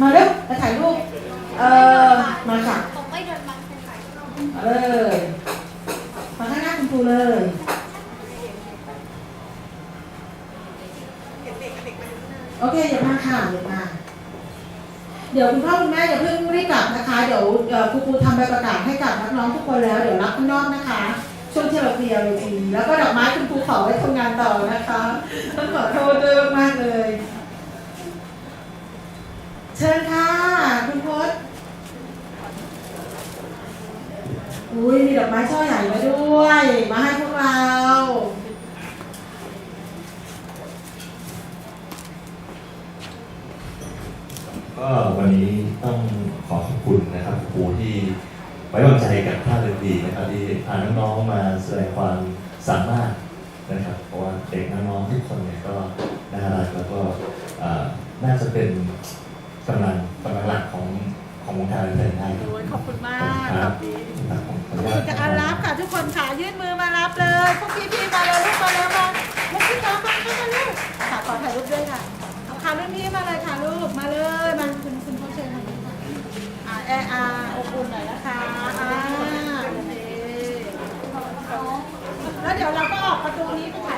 มาเร็วมาถ่ายรูป เออมาค่ะผมไม่เดินบังเป็นฝ่ายมาเลยมาข้างหน้าคุณครูเลยโอเคอย่ามาค่ะอย่ามา เดี๋ยวคุณพ่อคุณแม่อย่าเพิ่งรีบกลับนะคะ เดี๋ยวครูครูทำใบประกาศให้กับนักน้องทุกคนแล้ว เดี๋ยวรับข้างนอกนะคะ ช่วงที่เราเคลียร์เวทีแล้วก็ดอกไม้คุณครูขอไว้ทำงานต่อนะคะต้องขอโทษด้วยมากๆเลย เชิญค่ะ คุณพศอุ้ยมีดอกไม้ช่อใหญ่มาด้วย มาให้พวกเราก็วันนี้ต้องขอขอบคุณนะครับครูที่ไว้วางใจกับท่าเรือดีนะครับที่พาน้องๆมาแสดงความสามารถนะครับ เพราะว่าเด็กน้องๆทุกคนเนี่ยก็น่ารักแล้วก็น่าจะเป็น กำลังกำลังหลักของของวงการเพลงไทยโอ้ยขอบคุณมากครับคุณจะอารับค่ะทุกคนค่ะยื่นมือมารับเลยพวกพี่พี่มาเลยลูกมาเล้วมาลูกพี่น้องมาเข้ามาลูกค่ะขอถ่ายรูปด้วยค่ะเอาค่ะรุ่นพี่มาเลยค่ะลูกมาเลยมาคุณคุณพ่อเชิญมค่ะอ่าแอร์อาอบอุ่หน่อยนะคะอ่าโอเคแล้วเดี๋ยวเราก็ออกประตูนี้ไปถ่าย